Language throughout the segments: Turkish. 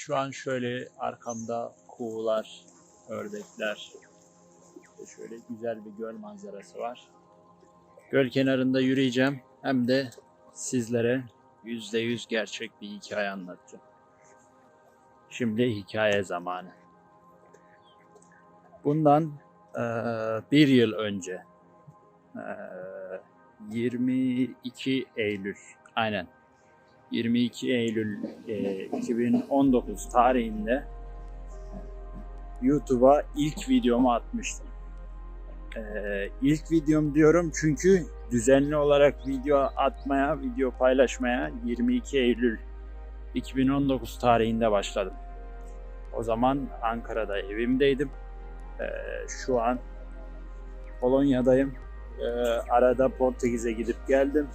Şu an şöyle arkamda kuğular, ördekler, işte şöyle güzel bir göl manzarası var. Göl kenarında yürüyeceğim hem de sizlere %100 gerçek bir hikaye anlatacağım. Şimdi hikaye zamanı. Bundan eee, bir yıl önce eee, 22 Eylül aynen 22 Eylül eee, 2019 tarihinde YouTube'a ilk videomu atmıştım. Eee ilk videom diyorum çünkü düzenli olarak video atmaya, video paylaşmaya 22 Eylül 2019 tarihinde başladım. O zaman Ankara'da evimdeydim. Ee, şu an Polonya'dayım. Ee, arada Portekiz'e gidip geldim.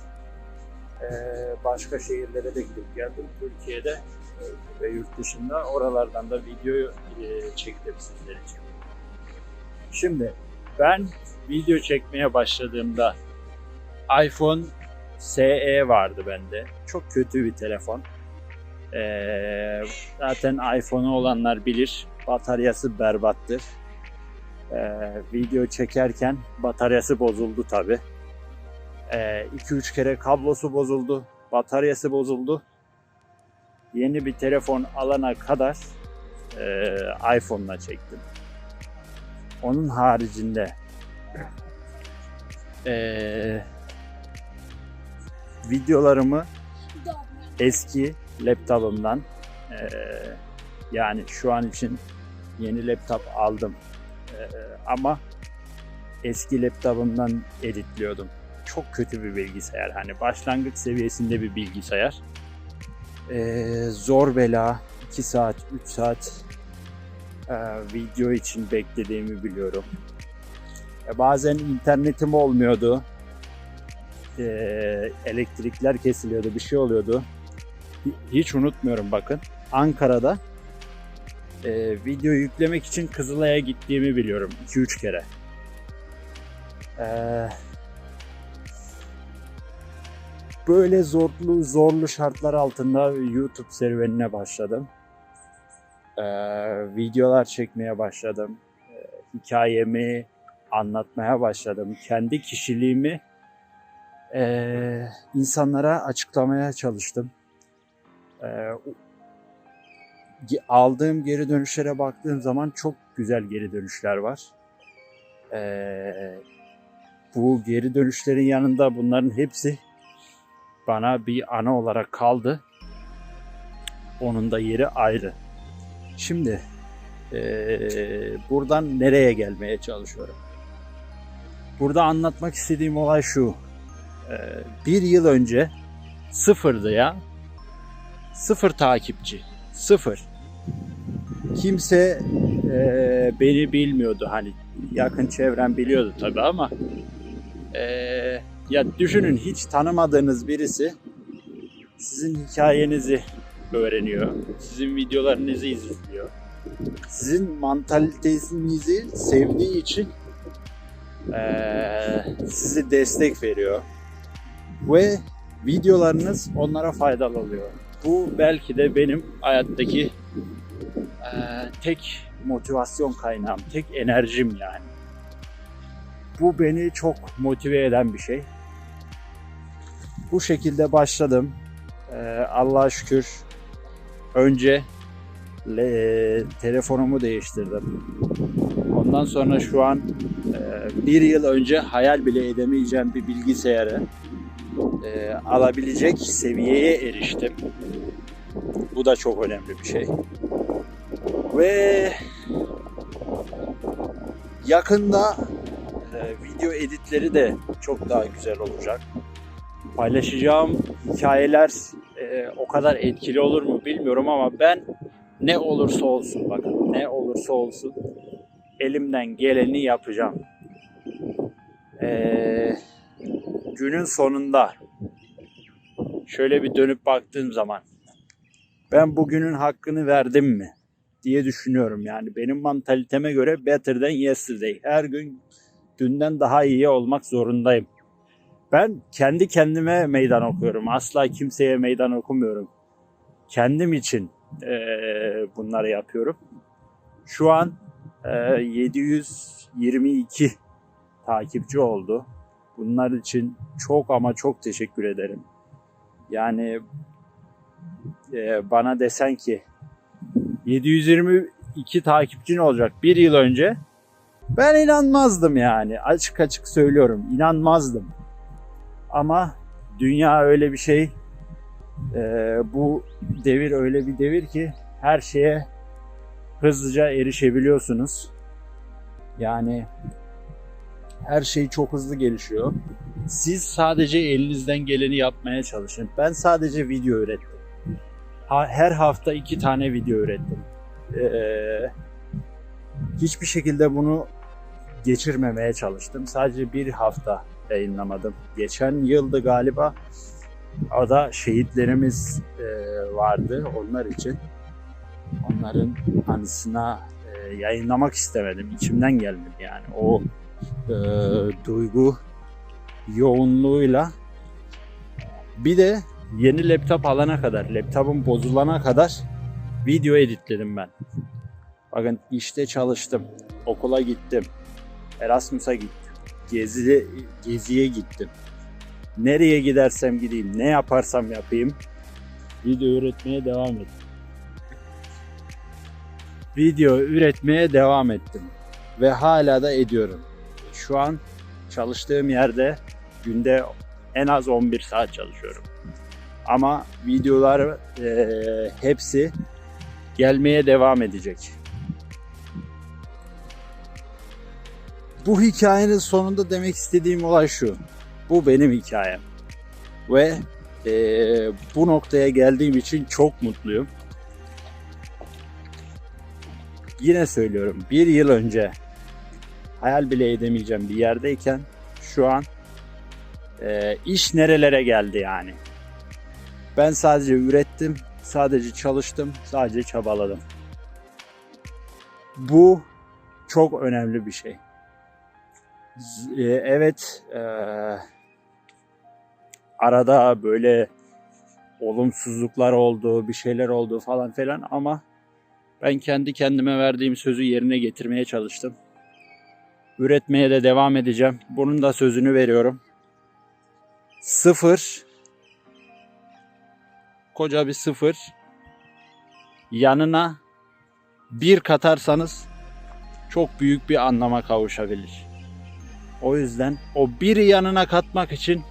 Ee, başka şehirlere de gidip geldim. Türkiye'de e, ve yurt dışında oralardan da video e, çektim sizler için. Şimdi ben video çekmeye başladığımda iPhone SE vardı bende. Çok kötü bir telefon. Ee, zaten iPhone'u olanlar bilir. Bataryası berbattır. Ee, video çekerken bataryası bozuldu tabi. 2-3 kere kablosu bozuldu. Bataryası bozuldu. Yeni bir telefon alana kadar e, iPhone'la çektim. Onun haricinde e, videolarımı eski laptopumdan eee, yani şu an için yeni laptop aldım Eee, ama eski laptopumdan editliyordum. Çok kötü bir bilgisayar. Hani başlangıç seviyesinde bir bilgisayar. Eee, zor bela 2 saat 3 saat eee, video için beklediğimi biliyorum. E, bazen internetim olmuyordu. Eee, elektrikler kesiliyordu, bir şey oluyordu hiç unutmuyorum bakın. Ankara'da e, video yüklemek için Kızılay'a gittiğimi biliyorum 2-3 kere. E, böyle zorlu zorlu şartlar altında YouTube serüvenine başladım. E, videolar çekmeye başladım. E, hikayemi anlatmaya başladım. Kendi kişiliğimi e, insanlara açıklamaya çalıştım. Ee, aldığım geri dönüşlere baktığım zaman çok güzel geri dönüşler var. Ee, bu geri dönüşlerin yanında bunların hepsi bana bir ana olarak kaldı. Onun da yeri ayrı. Şimdi ee, buradan nereye gelmeye çalışıyorum? Burada anlatmak istediğim olay şu. Ee, bir yıl önce sıfırdı ya Sıfır takipçi. Sıfır. Kimse e, beni bilmiyordu hani yakın çevrem biliyordu tabi ama e, ya düşünün hiç tanımadığınız birisi sizin hikayenizi öğreniyor. Sizin videolarınızı izliyor. Sizin mantalitenizi sevdiği için e, sizi destek veriyor. Ve videolarınız onlara faydalı oluyor bu belki de benim hayattaki e, tek motivasyon kaynağım, tek enerjim yani. Bu beni çok motive eden bir şey. Bu şekilde başladım. E, Allah'a şükür önce le, telefonumu değiştirdim. Ondan sonra şu an e, bir yıl önce hayal bile edemeyeceğim bir bilgisayarı e, alabilecek seviyeye eriştim. Bu da çok önemli bir şey. Ve yakında e, video editleri de çok daha güzel olacak. Paylaşacağım hikayeler e, o kadar etkili olur mu bilmiyorum ama ben ne olursa olsun bakın ne olursa olsun elimden geleni yapacağım. Eee günün sonunda şöyle bir dönüp baktığım zaman ben bugünün hakkını verdim mi diye düşünüyorum. Yani benim mantaliteme göre better than yesterday. Her gün dünden daha iyi olmak zorundayım. Ben kendi kendime meydan okuyorum. Asla kimseye meydan okumuyorum. Kendim için eee, bunları yapıyorum. Şu an eee, 722 takipçi oldu. Bunlar için çok ama çok teşekkür ederim. Yani eee, bana desen ki 722 takipçin olacak bir yıl önce ben inanmazdım yani. Açık açık söylüyorum. inanmazdım. Ama dünya öyle bir şey. Ee, bu devir öyle bir devir ki her şeye hızlıca erişebiliyorsunuz. Yani her şey çok hızlı gelişiyor. Siz sadece elinizden geleni yapmaya çalışın. Ben sadece video ürettim. Her hafta iki tane video ürettim. Ee, hiçbir şekilde bunu geçirmemeye çalıştım. Sadece bir hafta yayınlamadım. Geçen yıldı galiba. O da şehitlerimiz e, vardı onlar için. Onların anısına e, yayınlamak istemedim. İçimden gelmedi yani. O e, duygu yoğunluğuyla bir de yeni laptop alana kadar, laptopum bozulana kadar video editledim ben. Bakın işte çalıştım, okula gittim, Erasmus'a gittim, gezi, geziye gittim. Nereye gidersem gideyim, ne yaparsam yapayım video üretmeye devam ettim. Video üretmeye devam ettim ve hala da ediyorum. Şu an çalıştığım yerde günde en az 11 saat çalışıyorum. Ama videolar eee, hepsi gelmeye devam edecek. Bu hikayenin sonunda demek istediğim olay şu. Bu benim hikayem. Ve eee, bu noktaya geldiğim için çok mutluyum. Yine söylüyorum bir yıl önce hayal bile edemeyeceğim bir yerdeyken şu an eee, iş nerelere geldi yani. Ben sadece ürettim, sadece çalıştım, sadece çabaladım. Bu çok önemli bir şey. E, Evet, e, arada böyle olumsuzluklar oldu, bir şeyler oldu falan filan ama ben kendi kendime verdiğim sözü yerine getirmeye çalıştım. Üretmeye de devam edeceğim. Bunun da sözünü veriyorum. Sıfır koca bir sıfır yanına bir katarsanız çok büyük bir anlama kavuşabilir. O yüzden o biri yanına katmak için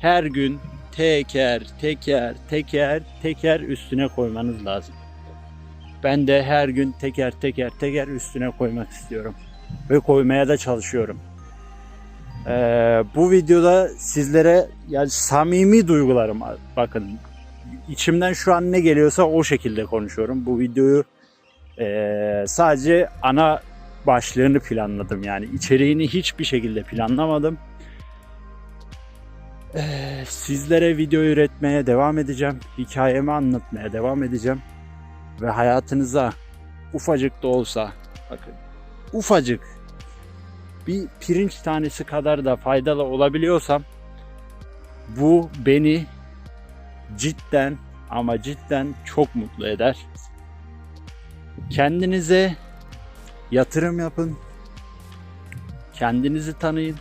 her gün teker teker teker teker üstüne koymanız lazım. Ben de her gün teker teker teker üstüne koymak istiyorum. Ve koymaya da çalışıyorum. Ee, bu videoda sizlere yani samimi duygularım bakın içimden şu an ne geliyorsa o şekilde konuşuyorum. Bu videoyu eee, sadece ana başlığını planladım yani içeriğini hiçbir şekilde planlamadım. Eee, sizlere video üretmeye devam edeceğim. Hikayemi anlatmaya devam edeceğim. Ve hayatınıza ufacık da olsa bakın ufacık bir pirinç tanesi kadar da faydalı olabiliyorsam bu beni cidden ama cidden çok mutlu eder. Kendinize yatırım yapın. Kendinizi tanıyın.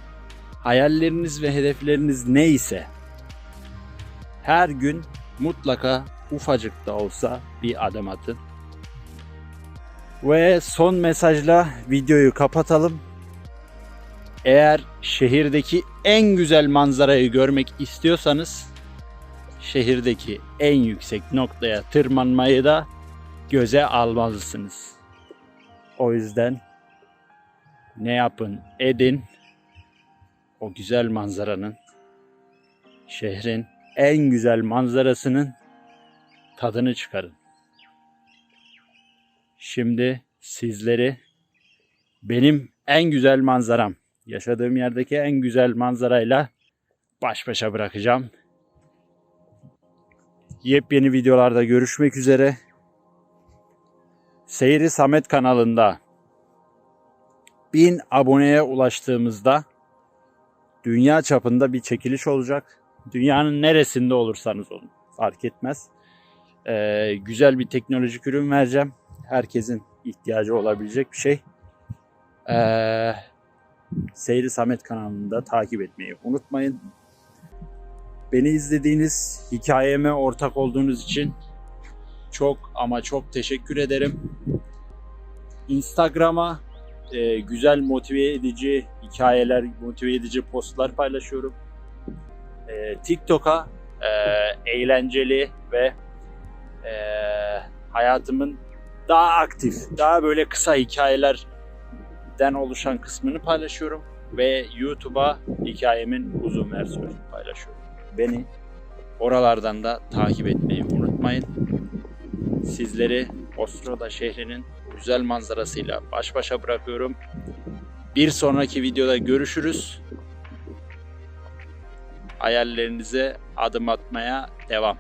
Hayalleriniz ve hedefleriniz neyse her gün mutlaka ufacık da olsa bir adım atın. Ve son mesajla videoyu kapatalım. Eğer şehirdeki en güzel manzarayı görmek istiyorsanız şehirdeki en yüksek noktaya tırmanmayı da göze almalısınız. O yüzden ne yapın edin o güzel manzaranın şehrin en güzel manzarasının tadını çıkarın. Şimdi sizleri benim en güzel manzaram, yaşadığım yerdeki en güzel manzarayla baş başa bırakacağım. Yepyeni videolarda görüşmek üzere. Seyri Samet kanalında 1000 aboneye ulaştığımızda dünya çapında bir çekiliş olacak. Dünyanın neresinde olursanız olun fark etmez. Ee, güzel bir teknolojik ürün vereceğim. Herkesin ihtiyacı olabilecek bir şey. Ee, Seyri Samet kanalında takip etmeyi unutmayın. Beni izlediğiniz, hikayeme ortak olduğunuz için çok ama çok teşekkür ederim. Instagram'a e, güzel motive edici hikayeler, motive edici postlar paylaşıyorum. E, TikTok'a e, eğlenceli ve e, hayatımın daha aktif, daha böyle kısa hikayelerden oluşan kısmını paylaşıyorum ve YouTube'a hikayemin uzun versiyonunu paylaşıyorum. Beni oralardan da takip etmeyi unutmayın. Sizleri Ostroda şehrinin güzel manzarasıyla baş başa bırakıyorum. Bir sonraki videoda görüşürüz. Hayallerinize adım atmaya devam.